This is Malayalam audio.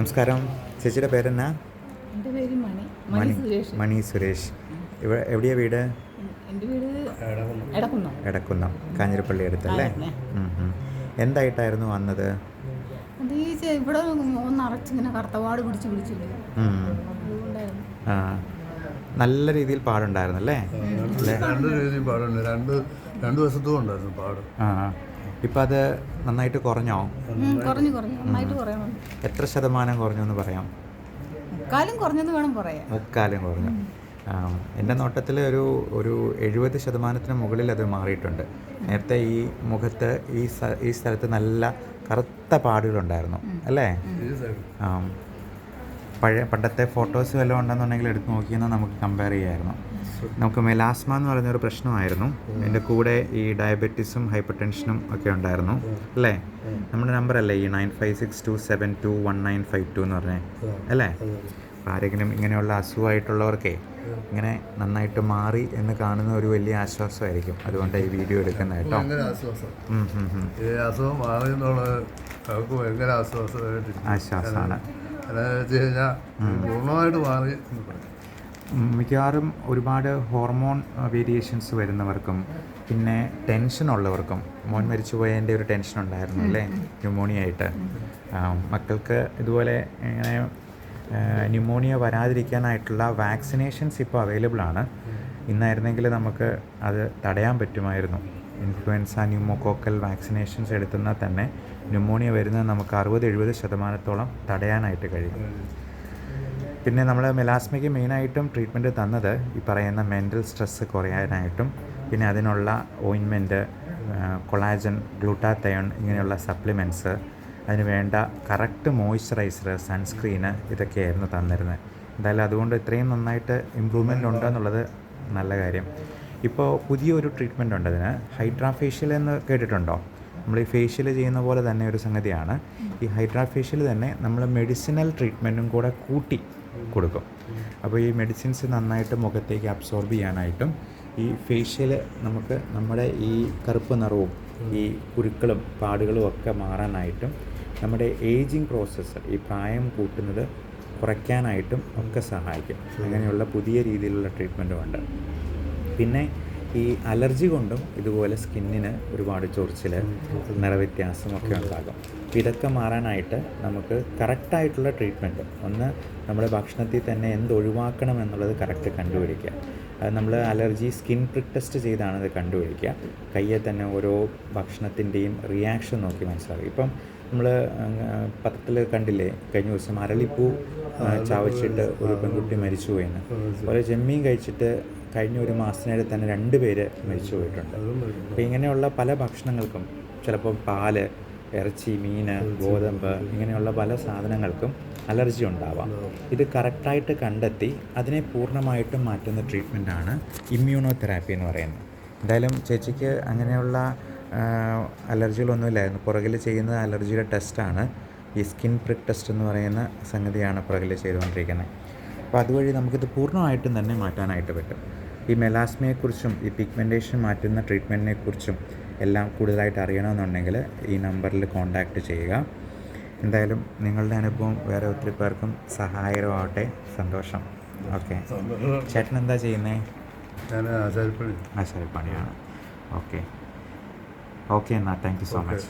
നമസ്കാരം. ചേച്ചിയുടെ പേരെന്നാ? എന്റെ പേര് മണി. മണി സുരേഷ്. മണി സുരേഷ്. ഇവിടെ എവിടെയാ വീട്? എന്റെ വീട് എടക്കുന്നം. എടക്കുന്നം. കാഞ്ഞിരപ്പള്ളി അടുത്തല്ലേ. എന്തായിട്ടായിരുന്നു വന്നത്? അത് ഈ ചെ- ഇവിടെ ഒന്ന് അറച്ചിങ്ങനെ കറുത്തപാട് പിടിച്ച് പിടിച്ച് വരും. ഉം. അതുകൊണ്ടായിരുന്നു. ആ, നല്ല രീതിയിൽ പാടുണ്ടായിരുന്നല്ലേ? അല്ലേ രണ്ട് രീതിയിൽ പാടുണ്ട്. രണ്ട് രണ്ട് വശത്തും ഉണ്ടായിരുന്നു പാട്. ആ. ഇപ്പം അത് നന്നായിട്ട് കുറഞ്ഞോ? കുറഞ്ഞു കുറഞ്ഞു. നന്നായിട്ട് കുറയണം എത്ര ശതമാനം കുറഞ്ഞു എന്ന് പറയാം? മുക്കാലും കുറഞ്ഞെന്ന് വേണം പറയാം മുക്കാലും കുറഞ്ഞു. ആ, എന്റെ നോട്ടത്തിൽ ഒരു ഒരു എഴുപത് ശതമാനത്തിന് മുകളിൽ അത് മാറിയിട്ടുണ്ട്. നേരത്തെ ഈ മുഖത്ത് ഈ ഈ സ്ഥലത്ത് നല്ല കറുത്ത പാടുകളുണ്ടായിരുന്നു. അല്ലേ? ആ, പഴയ പണ്ടത്തെ ഫോട്ടോസ് വല്ലതും ഉണ്ടെന്നുണ്ടെങ്കിൽ എടുത്ത് നോക്കിയെന്നാൽ നമുക്ക് കമ്പയർ ചെയ്യായിരുന്നു. നമുക്ക് മെലാസ്മ എന്ന് പറയുന്ന ഒരു പ്രശ്നമായിരുന്നു. എന്റെ കൂടെ ഈ ഡയബറ്റീസും ഹൈപ്പർ ടെൻഷനും ഒക്കെ ഉണ്ടായിരുന്നു. അല്ലേ? നമ്മുടെ നമ്പർ അല്ലേ? ഈ nine five six two seven two one nine five two എന്ന് പറഞ്ഞേ. അല്ലേ? അപ്പോൾ ആരെങ്കിലും ഇങ്ങനെയുള്ള അസുഖമായിട്ടുള്ളവർക്കേ ഇങ്ങനെ നന്നായിട്ട് മാറി എന്ന് കാണുന്ന ഒരു വലിയ ആശ്വാസമായിരിക്കും. അതുകൊണ്ട് ഈ വീഡിയോ എടുക്കുന്നത് കേട്ടോ. ആശ്വാസമാണ്. എന്നാന്ന് വെച്ച് കഴിഞ്ഞാൽ പൂർണമായിട്ട് മാറി എന്ന് പറയും മിക്കവാറും ഒരുപാട് ഹോർമോൺ വേരിയേഷൻസ് വരുന്നവർക്കും പിന്നെ ടെൻഷൻ ഉള്ളവർക്കും മോൻ മരിച്ചു പോയതിന്റെ ഒരു ടെൻഷൻ ഉണ്ടായിരുന്നു അല്ലേ? ന്യൂമോണിയ ആയിട്ട് മക്കൾക്ക് ഇതുപോലെ ഇങ്ങനെ ന്യൂമോണിയ വരാതിരിക്കാനായിട്ടുള്ള വാക്സിനേഷൻസ് ഇപ്പോൾ അവൈലബിൾ ആണ് ഇന്നായിരുന്നെങ്കിൽ നമുക്ക് അത് തടയാൻ പറ്റുമായിരുന്നു. ഇൻഫ്ലുവൻസ ന്യൂമോകോക്കൽ വാക്സിനേഷൻസ് എടുത്തുന്നാൽ തന്നെ ന്യൂമോണിയ വരുന്നത് നമുക്ക് അറുപത് എഴുപത് ശതമാനത്തോളം തടയാനായിട്ട് കഴിയും. പിന്നെ നമ്മൾ മെലാസ്മയ്ക്ക് മെയിനായിട്ടും ട്രീറ്റ്മെന്റ് തന്നത് ഈ പറയുന്ന മെന്റൽ സ്ട്രെസ്സ് കുറയാനായിട്ടും പിന്നെ അതിനുള്ള ഓയിൻമെന്റ് കൊളാജൻ ഗ്ലൂട്ടാത്തയോൺ ഇങ്ങനെയുള്ള സപ്ലിമെന്റ്സ് അതിന് വേണ്ട കറക്റ്റ് മോയ്സ്ചറൈസർ സൺസ്ക്രീന് ഇതൊക്കെയായിരുന്നു തന്നിരുന്നത്. എന്തായാലും അതുകൊണ്ട് ഇത്രയും നന്നായിട്ട് ഇമ്പ്രൂവ്മെന്റ് ഉണ്ടെന്നുള്ളത് നല്ല കാര്യം. ഇപ്പോൾ പുതിയൊരു ട്രീറ്റ്മെന്റ് ഉണ്ട് അതിന്. ഹൈഡ്രാഫേഷ്യൽ എന്ന് കേട്ടിട്ടുണ്ടോ? നമ്മൾ ഈ ഫേഷ്യൽ ചെയ്യുന്ന പോലെ തന്നെ ഒരു സംഗതിയാണ്. ഈ ഹൈഡ്രാഫേഷ്യൽ തന്നെ നമ്മൾ മെഡിസിനൽ ട്രീറ്റ്മെന്റും കൂടെ കൂട്ടി കൊടുക്കും. അപ്പോൾ ഈ മെഡിസിൻസ് നന്നായിട്ട് മുഖത്തേക്ക് അബ്സോർബ് ചെയ്യാനായിട്ടും ഈ ഫേഷ്യൽ നമുക്ക് നമ്മുടെ ഈ കറുപ്പ് നിറവും ഈ കുരുക്കളും പാടുകളും ഒക്കെ മാറാനായിട്ടും നമ്മുടെ ഏജിങ് പ്രോസസ്സ് ഈ പ്രായം കൂട്ടുന്നത് കുറയ്ക്കാനായിട്ടും ഒക്കെ സഹായിക്കും. അങ്ങനെയുള്ള പുതിയ രീതിയിലുള്ള ട്രീറ്റ്മെന്റും ഉണ്ട്. പിന്നെ ഈ അലർജി കൊണ്ടും ഇതുപോലെ സ്കിന്നിന് ഒരുപാട് ചൊറിച്ചിൽ നിറവ്യത്യാസമൊക്കെ ഉണ്ടാകും. അപ്പോൾ ഇതൊക്കെ മാറാനായിട്ട് നമുക്ക് കറക്റ്റായിട്ടുള്ള ട്രീറ്റ്മെന്റ് ഒന്ന് നമ്മുടെ ഭക്ഷണത്തിൽ തന്നെ എന്ത് ഒഴിവാക്കണം എന്നുള്ളത് കറക്റ്റ് കണ്ടുപിടിക്കുക. അത് നമ്മൾ അലർജി സ്കിൻ പ്രിക് ടെസ്റ്റ് ചെയ്താണ് ഇത് കണ്ടുപിടിക്കുക. കയ്യെ തന്നെ ഓരോ ഭക്ഷണത്തിന്റെയും റിയാക്ഷൻ നോക്കി മനസ്സിലാക്കും ഇപ്പം നമ്മൾ പത്രത്തിൽ കണ്ടില്ലേ കഴിഞ്ഞ ദിവസം അരളിപ്പൂ ചാവച്ചിട്ട് ഒരു പെൺകുട്ടി മരിച്ചു പോയെന്ന് അതുപോലെ ചെമ്മീൻ കഴിച്ചിട്ട് കഴിഞ്ഞ ഒരു മാസത്തിനിടെ തന്നെ രണ്ട് പേര് മരിച്ചു പോയിട്ടുണ്ട്. അപ്പോൾ ഇങ്ങനെയുള്ള പല ഭക്ഷണങ്ങൾക്കും ചിലപ്പോൾ പാൽ ഇറച്ചി മീൻ ഗോതമ്പ് ഇങ്ങനെയുള്ള പല സാധനങ്ങൾക്കും അലർജി ഉണ്ടാവാം. ഇത് കറക്റ്റായിട്ട് കണ്ടെത്തി അതിനെ പൂർണമായിട്ടും മാറ്റുന്ന ട്രീറ്റ്മെന്റാണ് ഇമ്മ്യൂണോ തെറാപ്പി എന്ന് പറയുന്നത്. എന്തായാലും ചേച്ചിക്ക് അങ്ങനെയുള്ള അലർജികളൊന്നുമില്ലായിരുന്നു. പുറകിൽ ചെയ്യുന്ന അലർജിയുടെ ടെസ്റ്റാണ് ഈ സ്കിൻ പ്രിക് ടെസ്റ്റ് എന്ന് പറയുന്ന സംഗതിയാണ് പുറകിൽ ചെയ്തുകൊണ്ടിരിക്കുന്നത്. അപ്പോൾ അതുവഴി നമുക്കിത് പൂർണമായിട്ടും തന്നെ മാറ്റാനായിട്ട് പറ്റും. ഈ മെലാസ്മയെക്കുറിച്ചും ഈ പിഗ്മെന്റേഷൻ മാറ്റുന്ന ട്രീറ്റ്മെന്റിനെക്കുറിച്ചും എല്ലാം കൂടുതലായിട്ട് അറിയണമെന്നുണ്ടെങ്കിൽ ഈ നമ്പറിൽ കോൺടാക്റ്റ് ചെയ്യുക. എന്തായാലും നിങ്ങളുടെ അനുഭവം വേറെ ഒത്തിരി പേർക്കും സഹായകരമാവട്ടെ. സന്തോഷം. ഓക്കെ. ചേട്ടൻ എന്താ ചെയ്യുന്നത് ഞാൻ ആശാരിപ്പണി. ആശാരിപ്പണിയാണ്. ഓക്കെ. ഓക്കെ എന്നാൽ താങ്ക് യു സോ മച്ച്.